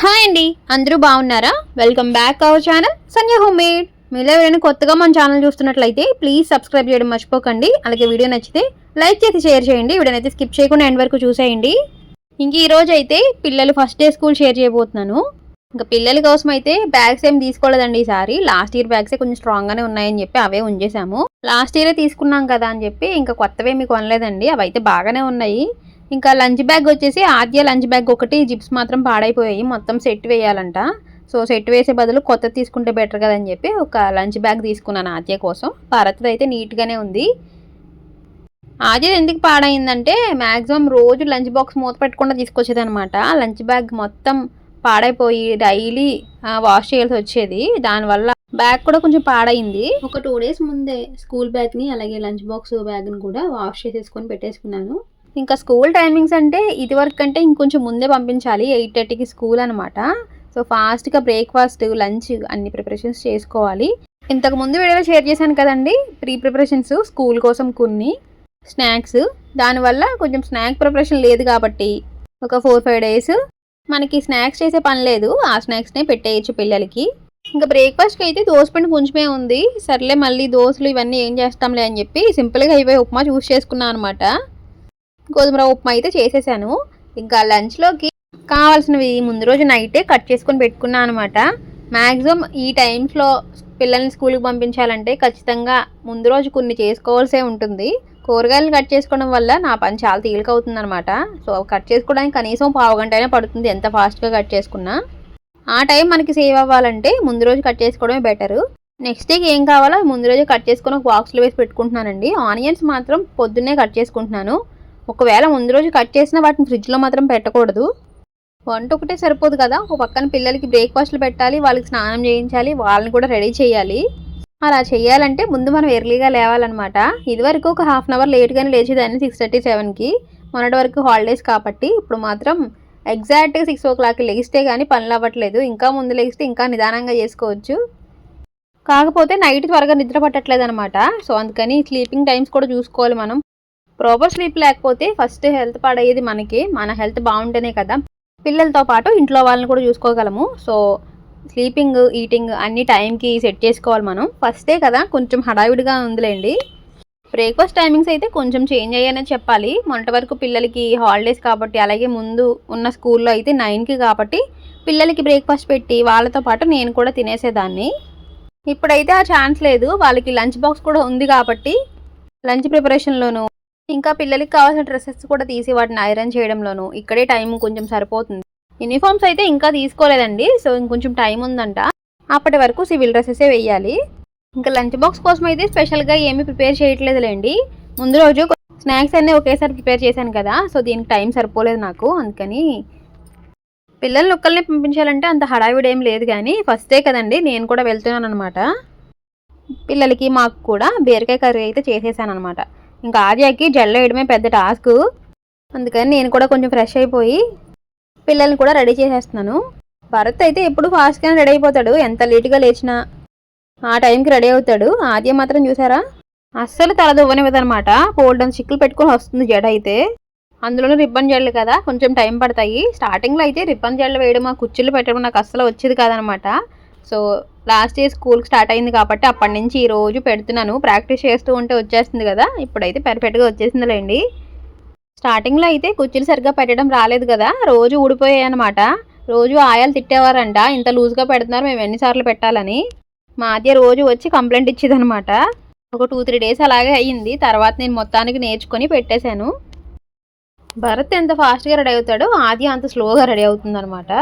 Hi అండి అందరూ బాగున్నారా? Welcome back our channel Sanjay home made మీరు ఎవరైనా కొత్తగా మన ఛానల్ చూస్తున్నట్లయితే ప్లీజ్ సబ్స్క్రైబ్ చేయడం మర్చిపోకండి. అలాగే వీడియో నచ్చితే లైక్ చేసి షేర్ చేయండి. వీడియోనైతే స్కిప్ చేయకుండా ఎండ్ వరకు చూసేయండి. ఇంక ఈరోజు అయితే పిల్లలు ఫస్ట్ డే స్కూల్ షేర్ చేయబోతున్నాను. ఇంకా పిల్లల కోసం అయితే బ్యాగ్స్ ఏం తీసుకోలేదండి ఈసారి లాస్ట్ ఇయర్ బ్యాగ్స్ కొంచెం స్ట్రాంగ్గానే ఉన్నాయని చెప్పి అవే ఉంచేసాము. లాస్ట్ ఇయరే తీసుకున్నాం కదా అని చెప్పి ఇంకా కొత్తవే మీకు కొనలేదండి. అవి అయితే బాగానే ఉన్నాయి. ఇంకా లంచ్ బ్యాగ్ వచ్చేసి ఆద్య లంచ్ బ్యాగ్ ఒకటి జిప్స్ మాత్రం పాడైపోయాయి. మొత్తం సెట్ వేయాలంట. సో సెట్ వేసే బదులు కొత్త తీసుకుంటే బెటర్ కదని చెప్పి ఒక లంచ్ బ్యాగ్ తీసుకున్నాను ఆద్య కోసం. భారత్ అయితే నీట్గానే ఉంది. ఆద్య ఎందుకు పాడైందంటే మ్యాక్సిమం రోజు లంచ్ బాక్స్ మూత పెట్టకుండా తీసుకొచ్చేది అనమాట లంచ్ బ్యాగ్ మొత్తం పాడైపోయి డైలీ వాష్ చేయాల్సి వచ్చేది. దానివల్ల బ్యాగ్ కూడా కొంచెం పాడైంది. ఒక టూ డేస్ ముందే స్కూల్ బ్యాగ్ని అలాగే లంచ్ బాక్స్ బ్యాగ్ని కూడా వాష్ చేసేసుకొని పెట్టేసుకున్నాను. ఇంకా స్కూల్ టైమింగ్స్ అంటే ఇది వరకు అంటే ఇంకొంచెం ముందే పంపించాలి. ఎయిట్ థర్టీకి స్కూల్ అనమాట సో ఫాస్ట్గా బ్రేక్ఫాస్ట్ లంచ్ అన్ని ప్రిపరేషన్స్ చేసుకోవాలి. ఇంతకు ముందు వీడియోలో షేర్ చేశాను కదండి ప్రీ ప్రిపరేషన్స్ స్కూల్ కోసం కొన్ని స్నాక్స్. దానివల్ల కొంచెం స్నాక్ ప్రిపరేషన్ లేదు కాబట్టి ఒక ఫోర్ ఫైవ్ డేస్ మనకి స్నాక్స్ చేసే పని లేదు. ఆ స్నాక్స్నే పెట్టేయచ్చు పిల్లలకి. ఇంకా బ్రేక్ఫాస్ట్కి అయితే దోసపిండి కొంచెమే ఉంది. సర్లే మళ్ళీ దోశలు ఇవన్నీ ఏం చేస్తాంలే అని చెప్పి సింపుల్గా అయిపోయి ఉప్మా చూస్ చేసుకున్నాను అనమాట గోధుమ రవ్వ ఉప్మా అయితే చేసేసాను. ఇంకా లంచ్లోకి కావాల్సినవి ముందు రోజు నైటే కట్ చేసుకొని పెట్టుకున్నాను అనమాట. మ్యాక్సిమం ఈ టైమ్స్లో పిల్లల్ని స్కూల్కి పంపించాలంటే ఖచ్చితంగా ముందు రోజు కొన్ని చేసుకోవాల్సే ఉంటుంది. కూరగాయలు కట్ చేసుకోవడం వల్ల నా పని చాలా తేలిక అవుతుంది అనమాట సో కట్ చేసుకోవడానికి కనీసం పావు గంట అయినా పడుతుంది ఎంత ఫాస్ట్గా కట్ చేసుకున్నా. ఆ టైం మనకి సేవ్ అవ్వాలంటే ముందు రోజు కట్ చేసుకోవడమే బెటరు. నెక్స్ట్ డేకి ఏం కావాలో ముందు రోజు కట్ చేసుకొని ఒక బాక్స్లో వేసి పెట్టుకుంటున్నానండి. ఆనియన్స్ మాత్రం పొద్దున్నే కట్ చేసుకుంటున్నాను. ఒకవేళ ముందు రోజు కట్ చేసినా వాటిని ఫ్రిడ్జ్లో మాత్రం పెట్టకూడదు. వంట ఒకటే సరిపోదు కదా ఒక పక్కన పిల్లలకి బ్రేక్ఫాస్ట్లు పెట్టాలి వాళ్ళకి స్నానం చేయించాలి వాళ్ళని కూడా రెడీ చేయాలి. అలా చేయాలంటే ముందు మనం ఎర్లీగా లేవాలన్నమాట. ఇదివరకు ఒక హాఫ్ అన్ అవర్ లేట్గానే లేచేదాన్ని సిక్స్ థర్టీ సెవెన్కి మొన్నటి వరకు హాలిడేస్ కాబట్టి ఇప్పుడు మాత్రం ఎగ్జాక్ట్గా సిక్స్ ఓ క్లాక్కి లెగిస్తే కానీ పనులు అవ్వట్లేదు. ఇంకా ముందు లెగిస్తే ఇంకా నిదానంగా చేసుకోవచ్చు. కాకపోతే నైట్ త్వరగా నిద్ర పట్టట్లేదు అనమాట సో అందుకని స్లీపింగ్ టైమ్స్ కూడా చూసుకోవాలి మనం. ప్రాపర్ స్లీప్ లేకపోతే ఫస్ట్ హెల్త్ పాడయ్యేది మనకి. మన హెల్త్ బాగుంటేనే కదా. పిల్లలతో పాటు ఇంట్లో వాళ్ళని కూడా చూసుకోగలము. సో స్లీపింగ్ ఈటింగ్ అన్ని టైంకి సెట్ చేసుకోవాలి మనం. ఫస్టే కదా కొంచెం హడావిడిగా ఉందిలేండి. బ్రేక్ఫాస్ట్ టైమింగ్స్ అయితే కొంచెం చేంజ్ అయ్యాయనే చెప్పాలి. మొన్నటి వరకు పిల్లలకి హాలిడేస్ కాబట్టి అలాగే ముందు ఉన్న స్కూల్లో అయితే నైన్కి కాబట్టి పిల్లలకి బ్రేక్ఫాస్ట్ పెట్టి వాళ్ళతో పాటు నేను కూడా తినేసేదాన్ని. ఇప్పుడైతే ఆ ఛాన్స్ లేదు. వాళ్ళకి లంచ్ బాక్స్ కూడా ఉంది కాబట్టి లంచ్ ప్రిపరేషన్లోనూ ఇంకా పిల్లలకి కావాల్సిన డ్రెస్సెస్ కూడా తీసి వాటిని ఐరన్ చేయడంలోను ఇక్కడే టైం కొంచెం సరిపోతుంది. యూనిఫామ్స్ అయితే ఇంకా తీసుకోలేదండి సో ఇంకొంచెం టైం ఉందంట. అప్పటి వరకు సివిల్ డ్రెస్సెసే వేయాలి ఇంకా లంచ్ బాక్స్ కోసం అయితే స్పెషల్గా ఏమీ ప్రిపేర్ చేయట్లేదులేండి. ముందు రోజు స్నాక్స్ అన్నీ ఒకేసారి ప్రిపేర్ చేశాను కదా సో దీనికి టైం సరిపోలేదు నాకు అందుకని పిల్లల్ని ఒక్కల్ని పంపించాలంటే అంత హడావిడి ఏం లేదు కానీ ఫస్టే కదండి నేను కూడా వెళ్తున్నాను అనమాట పిల్లలకి మాకు కూడా బీరకాయ కర్రీ అయితే చేసేసాను అనమాట ఇంకా ఆర్యాకి జల్ల వేయడమే పెద్ద టాస్క్. అందుకని నేను కూడా కొంచెం ఫ్రెష్ అయిపోయి పిల్లల్ని కూడా రెడీ చేసేస్తున్నాను. భరత్ అయితే ఎప్పుడు ఫాస్ట్గానే రెడీ అయిపోతాడు. ఎంత లేటుగా లేచినా. ఆ టైంకి రెడీ అవుతాడు. ఆద్య మాత్రం చూసారా? అస్సలు తలదువ్వనివ్వదనమాట పోల్డన్ చిక్కులు పెట్టుకొని వస్తుంది జడ అయితే. అందులోనూ రిబ్బన్ జడలు కదా. కొంచెం టైం పడతాయి. స్టార్టింగ్లో అయితే రిబ్బన్ జడలు వేయడం ఆ కుర్చీలు పెట్టడం నాకు అస్సలు వచ్చేది కాదనమాట సో లాస్ట్ ఇయర్ స్కూల్కి స్టార్ట్ అయింది కాబట్టి అప్పటి నుంచి ఈ రోజు పెడుతున్నాను. ప్రాక్టీస్ చేస్తూ ఉంటే వచ్చేస్తుంది కదా? ఇప్పుడైతే పర్ఫెక్ట్గా వచ్చేసిందిలేండి. స్టార్టింగ్లో అయితే కుర్చీలు సరిగ్గా పెట్టడం రాలేదు కదా? రోజు ఊడిపోయాయి అనమాట రోజు ఆయాలు తిట్టేవారంట. ఇంత లూజ్గా పెడుతున్నారు మేము ఎన్నిసార్లు పెట్టాలని. మా ఆద్య రోజు వచ్చి కంప్లైంట్ ఇచ్చేదనమాట ఒక టూ త్రీ డేస్ అలాగే అయ్యింది. తర్వాత నేను మొత్తానికి నేర్చుకొని పెట్టేశాను. భరత్ ఎంత ఫాస్ట్గా రెడీ అవుతాడో ఆద్య అంత స్లోగా రెడీ అవుతుంది అనమాట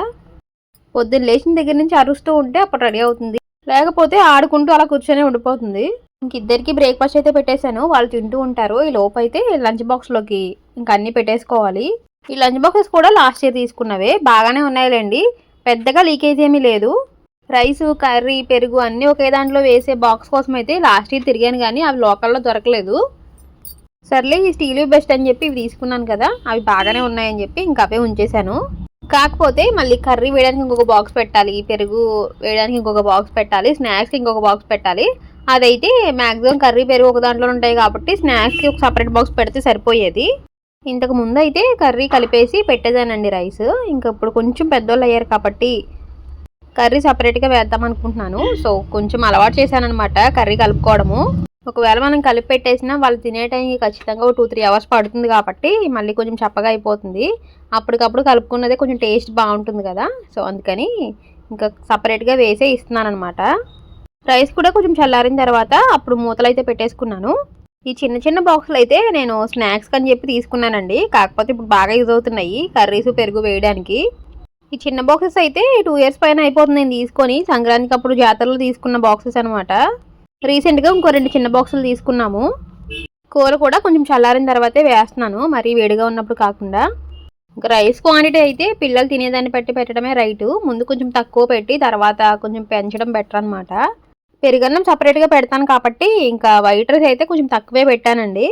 పొద్దున్న లేచిన దగ్గర నుంచి అరుస్తూ ఉంటే అప్పుడు రెడీ అవుతుంది. లేకపోతే ఆడుకుంటూ అలా కూర్చొని ఉండిపోతుంది. ఇంక ఇద్దరికి బ్రేక్ఫాస్ట్ అయితే పెట్టేశాను. వాళ్ళు తింటూ ఉంటారు. ఈ లోపు అయితే లంచ్ బాక్స్లోకి ఇంక అన్నీ పెట్టేసుకోవాలి. ఈ లంచ్ బాక్సెస్ కూడా లాస్ట్ ఇయర్ తీసుకున్నవే. బాగానే ఉన్నాయిలేండి. పెద్దగా లీకేజ్ ఏమీ లేదు. రైస్ కర్రీ పెరుగు అన్నీ ఒకే దాంట్లో వేసే బాక్స్ కోసం అయితే లాస్ట్ ఇయర్ తిరిగాను కానీ అవి లోకల్లో దొరకలేదు. సర్లే ఈ స్టీల్ బెస్ట్ అని చెప్పి ఇవి తీసుకున్నాను కదా. అవి బాగానే ఉన్నాయని చెప్పి ఇంకా అవే ఉంచేశాను. కాకపోతే మళ్ళీ కర్రీ వేయడానికి ఇంకొక బాక్స్ పెట్టాలి పెరుగు వేయడానికి ఇంకొక బాక్స్ పెట్టాలి స్నాక్స్కి ఇంకొక బాక్స్ పెట్టాలి. అదైతే మ్యాక్సిమం కర్రీ పెరుగు ఒక దాంట్లో ఉంటాయి కాబట్టి స్నాక్స్కి ఒక సపరేట్ బాక్స్ పెడితే సరిపోయేది. ఇంతకు ముందు అయితే కర్రీ కలిపేసి పెట్టేదానండి రైస్ ఇంకా ఇప్పుడు కొంచెం పెద్దోళ్ళు అయ్యారు కాబట్టి కర్రీ సపరేట్గా వేద్దాం అనుకుంటున్నాను. సో కొంచెం అలవాటు చేశానమాట కర్రీ కలుపుకోవడము. ఒకవేళ మనం కలిపి పెట్టేసినా వాళ్ళు తినే టైంకి ఖచ్చితంగా టూ త్రీ అవర్స్ పడుతుంది కాబట్టి మళ్ళీ కొంచెం చప్పగా అయిపోతుంది. అప్పటికప్పుడు కలుపుకున్నదే కొంచెం టేస్ట్ బాగుంటుంది కదా. సో అందుకని ఇంకా సపరేట్గా వేసే ఇస్తున్నాను అనమాట రైస్ కూడా కొంచెం చల్లారిన తర్వాత అప్పుడు మూతలు అయితే పెట్టేసుకున్నాను. ఈ చిన్న చిన్న బాక్సులు అయితే నేను స్నాక్స్ అని చెప్పి తీసుకున్నానండి. కాకపోతే ఇప్పుడు బాగా యూజ్ అవుతున్నాయి కర్రీస్ పెరుగు వేయడానికి. ఈ చిన్న బాక్సెస్ అయితే టూ ఇయర్స్ పైన అయిపోతుంది నేను తీసుకొని సంక్రాంతికి అప్పుడు జాతరలో తీసుకున్న బాక్సెస్ అనమాట రీసెంట్గా ఇంకో రెండు చిన్న బాక్సులు తీసుకున్నాము. కూర కూడా కొంచెం చల్లారిన తర్వాతే వేస్తున్నాను. మరీ వేడిగా ఉన్నప్పుడు కాకుండా. ఇంకా రైస్ క్వాంటిటీ అయితే పిల్లలు తినేదాన్ని బట్టి పెట్టడమే రైటు. ముందు కొంచెం తక్కువ పెట్టి తర్వాత కొంచెం పెంచడం బెటర్ అనమాట పెరుగన్నం సపరేట్గా పెడతాను కాబట్టి ఇంకా వైట్ రైస్ అయితే కొంచెం తక్కువే పెట్టానండి.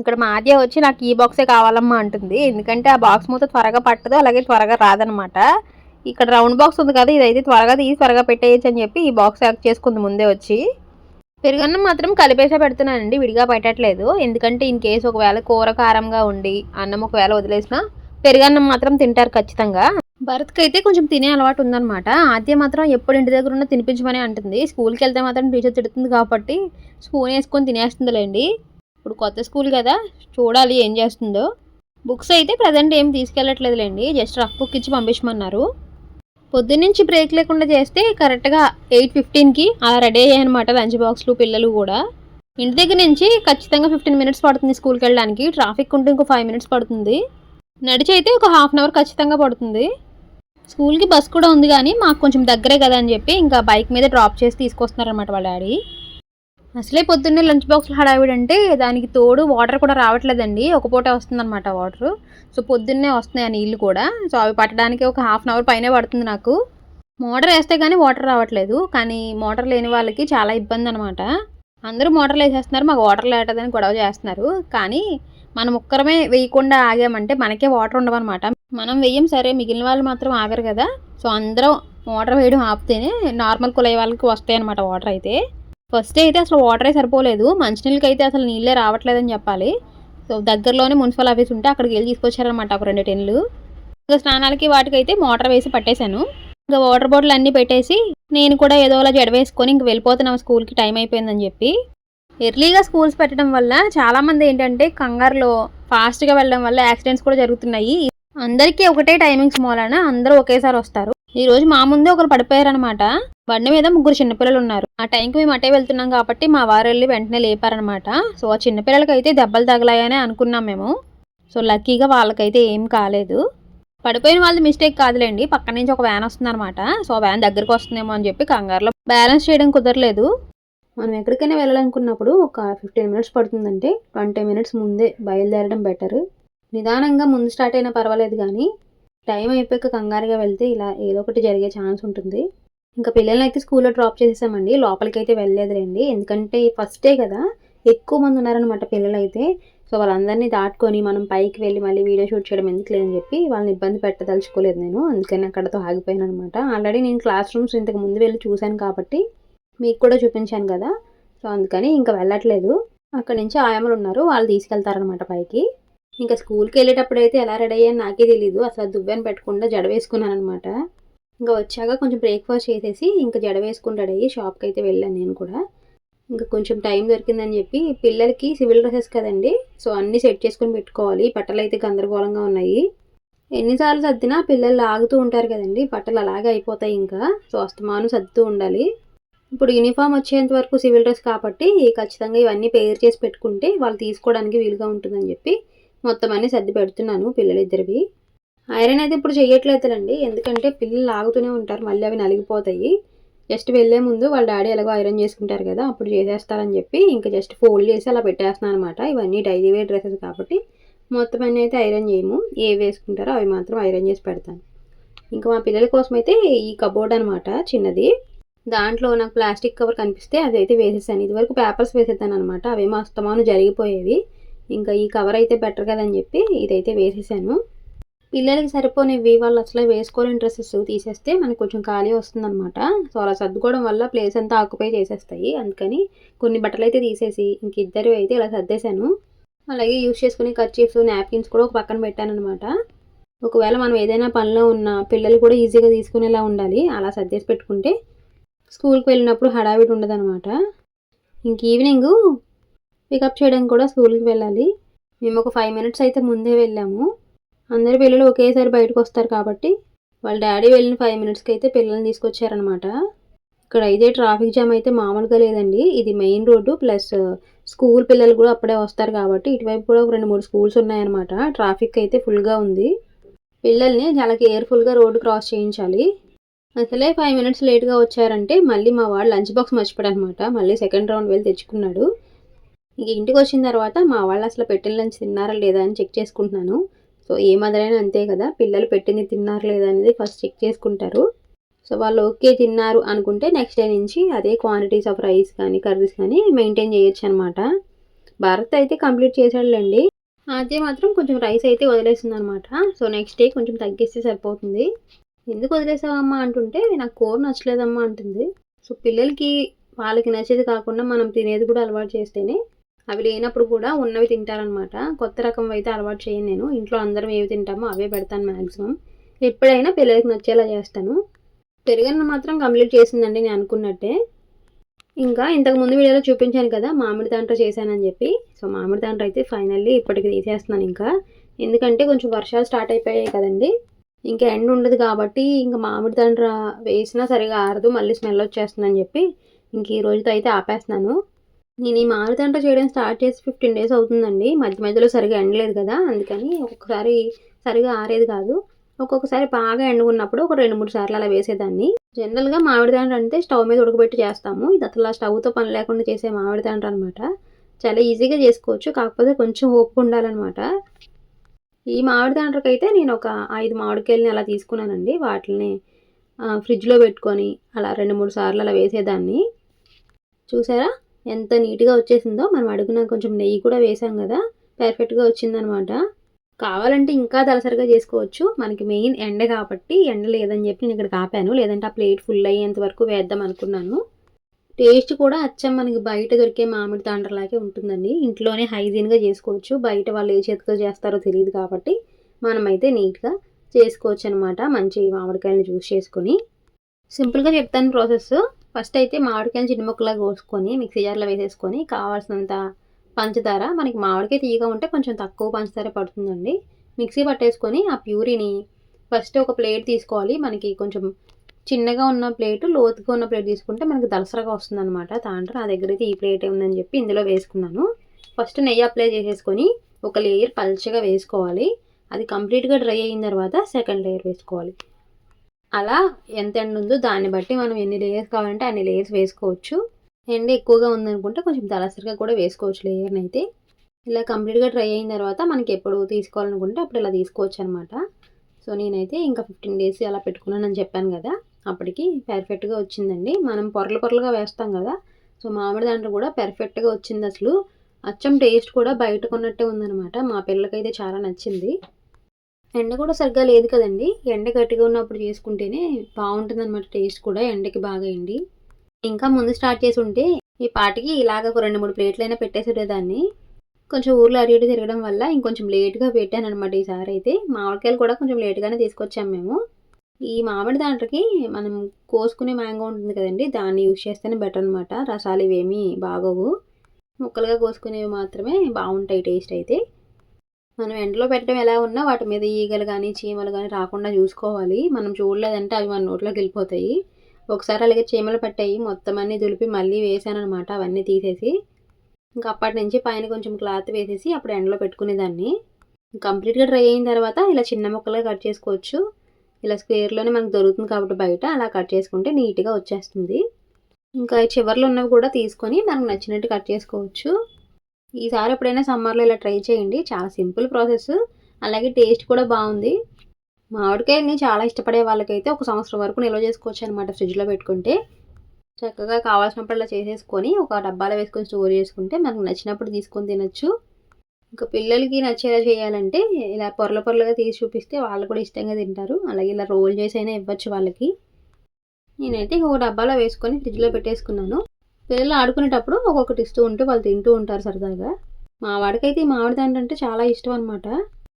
ఇక్కడ మాధ్య వచ్చి నాకు ఈ బాక్సే కావాలమ్మా అంటుంది. ఎందుకంటే ఆ బాక్స్ మూత త్వరగా పట్టదు అలాగే త్వరగా రాదనమాట ఇక్కడ రౌండ్ బాక్స్ ఉంది కదా ఇదైతే త్వరగా తీసి త్వరగా పెట్టేయచ్చు అని చెప్పి ఈ బాక్స్ యాక్ట్ చేసుకుంది ముందే వచ్చి. పెరుగన్నం మాత్రం కలిపేసే పెడుతున్నానండి విడిగా పెట్టట్లేదు. ఎందుకంటే ఇన్ కేసు ఒకవేళ కూర కారంగా ఉండి అన్నం ఒకవేళ వదిలేసిన పెరుగన్నం మాత్రం తింటారు ఖచ్చితంగా. భరత్కి అయితే కొంచెం తినే అలవాటు ఉందన్నమాట. ఆద్య మాత్రం ఎప్పుడు ఇంటి దగ్గర ఉన్న తినిపించమని అంటుంది. స్కూల్కి వెళ్తే మాత్రం టీచర్ తిడుతుంది కాబట్టి స్పూన్ వేసుకొని తినేస్తుందిలేండి. ఇప్పుడు కొత్త స్కూల్ కదా చూడాలి ఏం చేస్తుందో. బుక్స్ అయితే ప్రజెంట్ ఏం తీసుకెళ్ళట్లేదులేండి జస్ట్ రఫ్ బుక్ ఇచ్చి పంపించమన్నారు. పొద్దున్నుంచి బ్రేక్ లేకుండా చేస్తే కరెక్ట్గా ఎయిట్ ఫిఫ్టీన్కి అలా రెడీ అయ్యాయన్నమాట లంచ్ బాక్స్లు పిల్లలు కూడా. ఇంటి దగ్గర నుంచి ఖచ్చితంగా ఫిఫ్టీన్ మినిట్స్ పడుతుంది స్కూల్కి వెళ్ళడానికి. ట్రాఫిక్ ఉంటే ఇంకో ఫైవ్ మినిట్స్ పడుతుంది. నడిచి అయితే ఒక హాఫ్ అన్ అవర్ ఖచ్చితంగా పడుతుంది. స్కూల్కి బస్ కూడా ఉంది కానీ మాకు కొంచెం దగ్గరే కదా అని చెప్పి ఇంకా బైక్ మీద డ్రాప్ చేసి తీసుకొస్తున్నారనమాట వాళ్ళ డాడీ అసలే పొద్దున్నే లంచ్ బాక్స్లో హడావిడి అంటే దానికి తోడు వాటర్ కూడా రావట్లేదండి. ఒక పూట వస్తుందన్నమాట వాటర్. సో పొద్దున్నే వస్తున్నాయి ఆ నీళ్ళు కూడా. సో అవి పట్టడానికి ఒక హాఫ్ అన్ అవర్ పైనే పడుతుంది నాకు. మోటార్ వేస్తే కానీ వాటర్ రావట్లేదు. కానీ మోటార్ లేని వాళ్ళకి చాలా ఇబ్బంది అనమాట అందరూ మోటార్లు వేసేస్తున్నారు మాకు వాటర్ లేటదని గొడవ చేస్తున్నారు. కానీ మనం ఒక్కరమే వేయకుండా ఆగామంటే మనకే వాటర్ ఉండవన్నమాట. మనం వెయ్యం సరే మిగిలిన వాళ్ళు మాత్రం ఆగరు కదా. సో అందరం మోటార్ వేయడం ఆపితేనే నార్మల్ కులయ్య వాళ్ళకి వస్తాయి అనమాట వాటర్ అయితే. ఫస్ట్ అయితే అసలు వాటరే సరిపోలేదు. మంచినీళ్ళకి అయితే అసలు నీళ్ళే రావట్లేదని చెప్పాలి. సో దగ్గరలోనే మున్సిపల్ ఆఫీస్ ఉంటే అక్కడికి వెళ్ళి తీసుకొచ్చారనమాట ఒక రెండు టెన్లు. ఇంకా స్నానాలకి వాటికైతే మోటార్ వేసి పట్టేశాను. ఇంకా వాటర్ బాటిల్ అన్నీ పెట్టేసి నేను కూడా ఏదో అలా జడ వేసుకొని ఇంక వెళ్ళిపోతున్నాం స్కూల్కి టైం అయిపోయిందని చెప్పి. ఎర్లీగా స్కూల్స్ పెట్టడం వల్ల చాలామంది ఏంటంటే కంగారులో ఫాస్ట్గా వెళ్ళడం వల్ల యాక్సిడెంట్స్ కూడా జరుగుతున్నాయి. అందరికీ ఒకటే టైమింగ్స్ మూలన? అందరూ ఒకేసారి వస్తారు. ఈ రోజు మా ముందే ఒకరు పడిపోయారనమాట బండి మీద ముగ్గురు చిన్నపిల్లలు ఉన్నారు. ఆ టైంకి మేము అటే వెళ్తున్నాం కాబట్టి మా వారు వెళ్ళి వెంటనే లేపారనమాట సో ఆ చిన్నపిల్లలకి అయితే దెబ్బలు తగలాయని అనుకున్నాం మేము. సో లక్కీగా వాళ్ళకైతే ఏం కాలేదు. పడిపోయిన వాళ్ళది మిస్టేక్ కాదులేండి. పక్క నుంచి ఒక వ్యాన్ వస్తుందన్నమాట. సో వ్యాన్ దగ్గరికి వస్తుందేమో అని చెప్పి కంగారులో బ్యాలెన్స్ చేయడం కుదరలేదు. మనం ఎక్కడికైనా వెళ్ళాలనుకున్నప్పుడు ఒక ఫిఫ్టీన్ మినిట్స్ పడుతుందంటే ట్వంటీ మినిట్స్ ముందే బయలుదేరడం బెటర్. నిదానంగా ముందు స్టార్ట్ అయినా పర్వాలేదు కానీ టైం అయిపోయాక కంగారుగా వెళ్తే ఇలా ఏదో ఒకటి జరిగే ఛాన్స్ ఉంటుంది. ఇంకా పిల్లల్ని అయితే స్కూల్లో డ్రాప్ చేసేసామండి. లోపలికి అయితే వెళ్ళలేదులేండి ఎందుకంటే ఫస్టే కదా ఎక్కువ మంది ఉన్నారనమాట పిల్లలు అయితే సో వాళ్ళందరినీ దాటుకొని మనం పైకి వెళ్ళి మళ్ళీ వీడియో షూట్ చేయడం ఎందుకు లేదని చెప్పి వాళ్ళని ఇబ్బంది పెట్టదలుచుకోలేదు నేను. అందుకని అక్కడతో ఆగిపోయాను అనమాట ఆల్రెడీ నేను క్లాస్ రూమ్స్ ఇంతకు ముందు వెళ్ళి చూశాను కాబట్టి మీకు కూడా చూపించాను కదా. సో అందుకని ఇంకా వెళ్ళట్లేదు. అక్కడ నుంచి ఆయమ్మలు ఉన్నారు. వాళ్ళు తీసుకెళ్తారనమాట పైకి. ఇంకా స్కూల్కి వెళ్ళేటప్పుడు అయితే ఎలా రెడీ అయ్యాను నాకే తెలీదు. అసలు దువ్వెని పెట్టకుండా జడ వేసుకున్నాను అనమాట ఇంకా వచ్చాక కొంచెం బ్రేక్ఫాస్ట్ చేసేసి ఇంకా జడ వేసుకుని రెడీ అయ్యి షాప్కి అయితే వెళ్ళాను నేను కూడా. ఇంకా కొంచెం టైం దొరికిందని చెప్పి పిల్లలకి సివిల్ డ్రెస్సెస్ కదండి సో అన్నీ సెట్ చేసుకొని పెట్టుకోవాలి. బట్టలు అయితే గందరగోళంగా ఉన్నాయి. ఎన్నిసార్లు సర్దినా పిల్లలు లాగుతూ ఉంటారు కదండి బట్టలు అలాగే అయిపోతాయి ఇంకా. సో అస్తమాను సర్దుతూ ఉండాలి. ఇప్పుడు యూనిఫామ్ వచ్చేంత వరకు సివిల్ డ్రెస్ కాబట్టి ఖచ్చితంగా ఇవన్నీ పేర్ చేసి పెట్టుకుంటే వాళ్ళు తీసుకోవడానికి వీలుగా ఉంటుందని చెప్పి మొత్తం అన్ని సర్ది పెడుతున్నాను పిల్లలిద్దరివి. ఐరన్ అయితే ఇప్పుడు చేయట్లేదులండి ఎందుకంటే పిల్లలు లాగుతూనే ఉంటారు. మళ్ళీ అవి నలిగిపోతాయి. జస్ట్ వెళ్ళే ముందు వాళ్ళ డాడీ ఎలాగో ఐరన్ చేసుకుంటారు కదా అప్పుడు చేసేస్తారని చెప్పి ఇంకా జస్ట్ ఫోల్డ్ చేసి అలా పెట్టేస్తున్నాను అనమాట. ఇవన్నీ డైలీ వేర్ డ్రెస్సెస్ కాబట్టి మొత్తం అన్నీ అయితే ఐరన్ చేయము. ఏ వేసుకుంటారో అవి మాత్రం ఐరన్ చేసి పెడతాను. ఇంకా మా పిల్లల కోసం అయితే ఈ కబోర్డ్ అనమాట చిన్నది. దాంట్లో నాకు ప్లాస్టిక్ కవర్ కనిపిస్తే అది అయితే వేసేసాను. ఇదివరకు పేపర్స్ వేసేస్తాను అనమాట. అవేమో అస్తమాను జరిగిపోయేవి. ఇంకా ఈ కవర్ అయితే బెటర్ కదని చెప్పి ఇదైతే వేసేసాను. పిల్లలకి సరిపోనివి వాళ్ళు అసలు వేసుకోలేని డ్రెస్సెస్ తీసేస్తే మనకు కొంచెం ఖాళీ వస్తుందన్నమాట. సో అలా సర్దుకోవడం వల్ల ప్లేస్ అంతా ఆక్యుపై చేసేస్తాయి. అందుకని కొన్ని బట్టలు అయితే తీసేసి ఇంక ఇద్దరు అయితే ఇలా సర్దేశాను. అలాగే యూస్ చేసుకునే కర్చీఫ్స్ నాప్కిన్స్ కూడా ఒక పక్కన పెట్టాను అనమాట ఒకవేళ మనం ఏదైనా పనిలో ఉన్న పిల్లలు కూడా ఈజీగా తీసుకునేలా ఉండాలి. అలా సర్దేసి పెట్టుకుంటే స్కూల్కి వెళ్ళినప్పుడు హడావిడి ఉండదన్నమాట. ఇంక ఈవినింగ్ పికప్ చేయడానికి కూడా స్కూల్కి వెళ్ళాలి. మేము ఒక ఫైవ్ మినిట్స్ అయితే ముందే వెళ్ళాము. అందరి పిల్లలు ఒకేసారి బయటకు వస్తారు కాబట్టి వాళ్ళ డాడీ వెళ్ళిన ఫైవ్ మినిట్స్కి అయితే పిల్లల్ని తీసుకొచ్చారనమాట ఇక్కడ అయితే ట్రాఫిక్ జామ్ అయితే మామూలుగా లేదండి. ఇది మెయిన్ రోడ్డు ప్లస్ స్కూల్ పిల్లలు కూడా అప్పుడే వస్తారు కాబట్టి ఇటువైపు కూడా ఒక రెండు మూడు స్కూల్స్ ఉన్నాయన్నమాట. ట్రాఫిక్ అయితే ఫుల్గా ఉంది. పిల్లల్ని చాలా కేర్ఫుల్గా రోడ్డు క్రాస్ చేయించాలి. అసలే ఫైవ్ మినిట్స్ లేట్గా వచ్చారంటే మళ్ళీ మా వాడు లంచ్ బాక్స్ మర్చిపోయాడు అనమాట మళ్ళీ సెకండ్ రౌండ్ వెళ్ళి తెచ్చుకున్నాడు. ఇంక ఇంటికి వచ్చిన తర్వాత మా వాళ్ళు అసలు పెట్టిన లంచ్ తిన్నారా లేదా అని చెక్ చేసుకుంటున్నాను. సో ఏ మదరైనా అంతే కదా పిల్లలు పెట్టింది తిన్నారా లేదా అనేది ఫస్ట్ చెక్ చేసుకుంటారు. సో వాళ్ళు ఓకే తిన్నారు అనుకుంటే నెక్స్ట్ డే నుంచి అదే క్వాంటిటీస్ ఆఫ్ రైస్ కానీ కర్రీస్ కానీ మెయింటైన్ చేయొచ్చు అనమాట భారత్ అయితే కంప్లీట్ చేసాడులేండి అదే మాత్రం కొంచెం రైస్ అయితే వదిలేసింది అనమాట సో నెక్స్ట్ డే కొంచెం తగ్గిస్తే సరిపోతుంది. ఎందుకు వదిలేసావమ్మా అంటుంటే నాకు కూర నచ్చలేదమ్మా అంటుంది. సో పిల్లలకి వాళ్ళకి నచ్చేది కాకుండా మనం తినేది కూడా అలవాటు చేస్తేనే అవి లేనప్పుడు కూడా ఉన్నవి తింటారనమాట కొత్త రకం అయితే అలవాటు చేయను నేను. ఇంట్లో అందరం ఏవి తింటామో అవే పెడతాను మ్యాక్సిమం ఎప్పుడైనా పిల్లలకి నచ్చేలా చేస్తాను. పెరుగన్న మాత్రం కంప్లీట్ చేసిందండి నేను అనుకున్నట్టే. ఇంకా ఇంతకు ముందు వీడియోలో చూపించాను కదా మామిడి తాండ్ర చేశానని చెప్పి. సో మామిడి తాండ్ర అయితే ఫైనల్లీ ఇప్పటికి తీసేస్తున్నాను ఇంకా. ఎందుకంటే కొంచెం వర్షాలు స్టార్ట్ అయిపోయాయి కదండి. ఇంకా ఎండ ఉండదు కాబట్టి ఇంకా మామిడి తాండ్ర వేసినా సరిగా ఆరదు మళ్ళీ స్మెల్ వచ్చేస్తుందని చెప్పి ఇంక ఈ రోజుతో అయితే ఆపేస్తున్నాను. నేను ఈ మారుతంట చేయడం స్టార్ట్ చేసి ఫిఫ్టీన్ డేస్ అవుతుందండి. మధ్య మధ్యలో సరిగా ఎండలేదు కదా. అందుకని ఒక్కొక్కసారి సరిగా ఆరేది కాదు. ఒక్కొక్కసారి బాగా ఎండుకున్నప్పుడు ఒక రెండు మూడు సార్లు అలా వేసేదాన్ని. జనరల్గా మామిడితాండ్ర అంటే స్టవ్ మీద ఉడకబెట్టి చేస్తాము. ఇది అసలు స్టవ్తో పని లేకుండా చేసే మామిడి అనమాట చాలా ఈజీగా చేసుకోవచ్చు. కాకపోతే కొంచెం ఓపిక ఉండాలన్నమాట. ఈ మామిడి అయితే నేను ఒక ఐదు మామిడికాయలని అలా తీసుకున్నానండి. వాటిని ఫ్రిడ్జ్లో పెట్టుకొని అలా రెండు మూడు సార్లు అలా వేసేదాన్ని. చూసారా? ఎంత నీట్గా వచ్చేసిందో మనం అడుగున కొంచెం నెయ్యి కూడా వేసాం కదా పర్ఫెక్ట్గా వచ్చిందనమాట. కావాలంటే ఇంకా దలసరిగా చేసుకోవచ్చు. మనకి మెయిన్ ఎండ కాబట్టి ఎండ లేదని చెప్పి నేను ఇక్కడ కాపాను. లేదంటే ఆ ప్లేట్ ఫుల్ అయ్యేంత వరకు వేద్దాం అనుకున్నాను. టేస్ట్ కూడా అచ్చం మనకి బయట దొరికే మామిడి తాండ్రలాగే ఉంటుందండి. ఇంట్లోనే హైజీన్గా చేసుకోవచ్చు. బయట వాళ్ళు ఏ చేతితో చేస్తారో తెలియదు కాబట్టి మనమైతే నీట్గా చేసుకోవచ్చు అనమాట మంచి మామిడికాయలను జ్యూస్ చేసుకొని. సింపుల్గా చెప్తాను ప్రాసెస్. ఫస్ట్ అయితే మామిడికాయలు చిన్న ముక్కలా కోసుకొని మిక్సీ జార్లో వేసేసుకొని కావాల్సినంత పంచదార మనకి మామిడికాయ తీయగా ఉంటే కొంచెం తక్కువ పంచదార పడుతుందండి. మిక్సీ పట్టేసుకొని ఆ ప్యూరీని ఫస్ట్ ఒక ప్లేట్ తీసుకోవాలి. మనకి కొంచెం చిన్నగా ఉన్న ప్లేటు లోతుగా ఉన్న ప్లేట్ తీసుకుంటే మనకి దలసరగా వస్తుందన్నమాట. అనమాట నా దగ్గర అయితే ఈ ప్లేట్ ఉందని చెప్పి ఇందులో వేసుకున్నాను. ఫస్ట్ నెయ్యి అప్లై చేసేసుకొని ఒక లేయర్ పల్చగా వేసుకోవాలి. అది కంప్లీట్గా డ్రై అయిన తర్వాత సెకండ్ లేయర్ వేసుకోవాలి. అలా ఎంత ఎండ ఉందో దాన్ని బట్టి మనం ఎన్ని లేయర్స్ కావాలంటే అన్ని లేయర్స్ వేసుకోవచ్చు. ఎండ ఎక్కువగా ఉందనుకుంటే కొంచెం దళసరిగా కూడా వేసుకోవచ్చు లేయర్ని అయితే. ఇలా కంప్లీట్గా డ్రై అయిన తర్వాత మనకి ఎప్పుడు తీసుకోవాలనుకుంటే అప్పుడు ఇలా తీసుకోవచ్చు అనమాట సో నేనైతే ఇంకా ఫిఫ్టీన్ డేస్ అలా పెట్టుకున్నానని చెప్పాను కదా. అప్పటికి పెర్ఫెక్ట్గా వచ్చిందండి. మనం పొరలు పొరలుగా వేస్తాం కదా. సో మామిడి దాంట్లో కూడా పెర్ఫెక్ట్గా వచ్చింది అసలు. అచ్చం టేస్ట్ కూడా బయట కొన్నట్టే ఉందనమాట మా పిల్లలకైతే చాలా నచ్చింది. ఎండ కూడా సరిగ్గా లేదు కదండి. ఎండ గట్టిగా ఉన్నప్పుడు చేసుకుంటేనే బాగుంటుంది అనమాట టేస్ట్ కూడా ఎండకి బాగా ఎండి. ఇంకా ముందు స్టార్ట్ చేసి ఉంటే ఈ పాటికి ఇలాగ ఒక రెండు మూడు ప్లేట్లైనా పెట్టేసేటదాన్ని కొంచెం ఊర్లో అటు ఇటు తిరగడం వల్ల ఇంకొంచెం లేట్గా పెట్టాను అనమాట ఈసారి అయితే. మామిడికాయలు కూడా కొంచెం లేట్గానే తీసుకొచ్చాము మేము. ఈ మామిడి దాంట్లోకి మనం కోసుకునే మ్యాంగో ఉంటుంది కదండి దాన్ని యూజ్ చేస్తేనే బెటర్ అనమాట రసాలు ఇవేమీ బాగోవు. ముక్కలుగా కోసుకునేవి మాత్రమే బాగుంటాయి టేస్ట్ అయితే. మనం ఎండలో పెట్టడం ఎలా ఉన్నా వాటి మీద ఈగలు కానీ చీమలు కానీ రాకుండా చూసుకోవాలి. మనం చూడలేదంటే అవి మన నోట్లోకి వెళ్ళిపోతాయి. ఒకసారి అలాగే చీమలు పట్టాయి. మొత్తం అన్నీ దులిపి మళ్ళీ వేసాను అనమాట అవన్నీ తీసేసి ఇంకా అప్పటి నుంచి పైన కొంచెం క్లాత్ వేసేసి అప్పుడు ఎండలో పెట్టుకునేదాన్ని. కంప్లీట్గా డ్రై అయిన తర్వాత ఇలా చిన్న ముక్కలుగా కట్ చేసుకోవచ్చు. ఇలా స్క్వేర్లోనే మనకు దొరుకుతుంది కాబట్టి బయట అలా కట్ చేసుకుంటే నీట్గా వచ్చేస్తుంది. ఇంకా చివర్లో ఉన్నవి కూడా తీసుకొని మనకు నచ్చినట్టు కట్ చేసుకోవచ్చు. ఈసారి ఎప్పుడైనా సమ్మర్లో ఇలా ట్రై చేయండి. చాలా సింపుల్ ప్రాసెస్. అలాగే టేస్ట్ కూడా బాగుంది. మామిడికాయని చాలా ఇష్టపడే వాళ్ళకైతే ఒక సంవత్సరం వరకు నిల్వ చేసుకోవచ్చు అనమాట ఫ్రిడ్జ్లో పెట్టుకుంటే. చక్కగా కావాల్సినప్పుడు చేసేసుకొని ఒక డబ్బాలో వేసుకొని స్టోర్ చేసుకుంటే మనకు నచ్చినప్పుడు తీసుకొని తినచ్చు. ఇంకా పిల్లలకి నచ్చేలా చేయాలంటే ఇలా పొరల పొరలుగా తీసి చూపిస్తే వాళ్ళు కూడా ఇష్టంగా తింటారు. అలాగే ఇలా రోల్ చేసి అయినా ఇవ్వచ్చు వాళ్ళకి. నేనైతే ఒక డబ్బాలో వేసుకొని ఫ్రిడ్జ్లో పెట్టేసుకున్నాను. పిల్లలు ఆడుకునేటప్పుడు ఒక్కొక్కటి ఇస్తూ ఉంటే వాళ్ళు తింటూ ఉంటారు సరదాగా. మా వాడికైతే ఈ మామిడి తండ్రి అంటే చాలా ఇష్టం అనమాట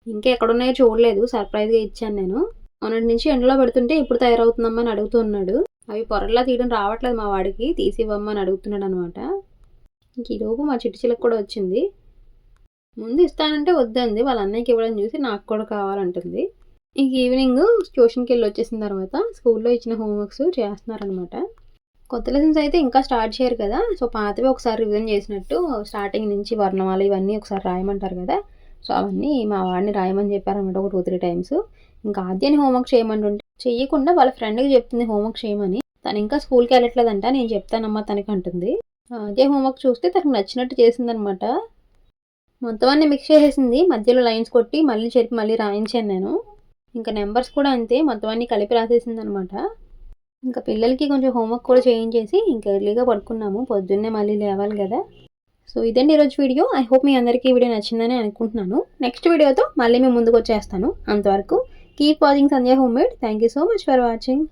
ఇంకా ఎక్కడున్నాయో చూడలేదు సర్ప్రైజ్గా ఇచ్చాను నేను. మొన్నటి నుంచి ఎండలో పెడుతుంటే ఇప్పుడు తయారవుతుందమ్మా అని అడుగుతున్నాడు అవి పొరల్లా తీయడం రావట్లేదు మా వాడికి తీసి ఇవ్వమ్మని అడుగుతున్నాడు అనమాట ఇంక ఈలోపు మా చిట్టి చిలక కూడా వచ్చింది. ముందు ఇస్తానంటే వద్దంది వాళ్ళ అన్నయ్యకి ఇవ్వడం చూసి నాకు కూడా కావాలంటుంది. ఇంక ఈవినింగ్ ట్యూషన్కి వెళ్ళి వచ్చేసిన తర్వాత స్కూల్లో ఇచ్చిన హోంవర్క్స్ చేస్తున్నారనమాట కొత్త లెసన్స్ అయితే ఇంకా స్టార్ట్ చేయరు కదా. సో పాతవి ఒకసారి రివిజన్ చేసినట్టు స్టార్టింగ్ నుంచి వర్ణమాల ఇవన్నీ ఒకసారి రాయమంటారు కదా. సో అవన్నీ మా వాడిని రాయమని చెప్పారనమాట ఒక టూ త్రీ టైమ్స్. ఇంకా ఆద్యాన్ని హోంవర్క్ చేయమంటుంటే చెయ్యకుండా వాళ్ళ ఫ్రెండ్కి చెప్తుంది హోంవర్క్ చేయమని. తను ఇంకా స్కూల్కి వెళ్ళట్లేదంట నేను చెప్తానమ్మా తనకి అంటుంది. అదే హోంవర్క్ చూస్తే తనకు నచ్చినట్టు చేసిందనమాట మొత్తం అన్ని మిక్స్ చేసేసింది మధ్యలో లైన్స్ కొట్టి మళ్ళీ చెప్పి మళ్ళీ రాయించాను నేను. ఇంకా నెంబర్స్ కూడా అంతే మొత్తం అన్ని కలిపి రాసేసింది అనమాట ఇంకా పిల్లలకి కొంచెం హోంవర్క్ కూడా చేయించేసి ఇంకా ఎర్లీగా పడుకున్నాము. పొద్దున్నే మళ్ళీ లేవాలి కదా. సో ఇదండి ఈరోజు వీడియో. ఐ హోప్ మీ అందరికీ ఈ వీడియో నచ్చిందని అనుకుంటున్నాను. నెక్స్ట్ వీడియోతో మళ్ళీ మేము ముందుకు వచ్చేస్తాను. అంతవరకు keep watching Sandhya home made thank you so much for watching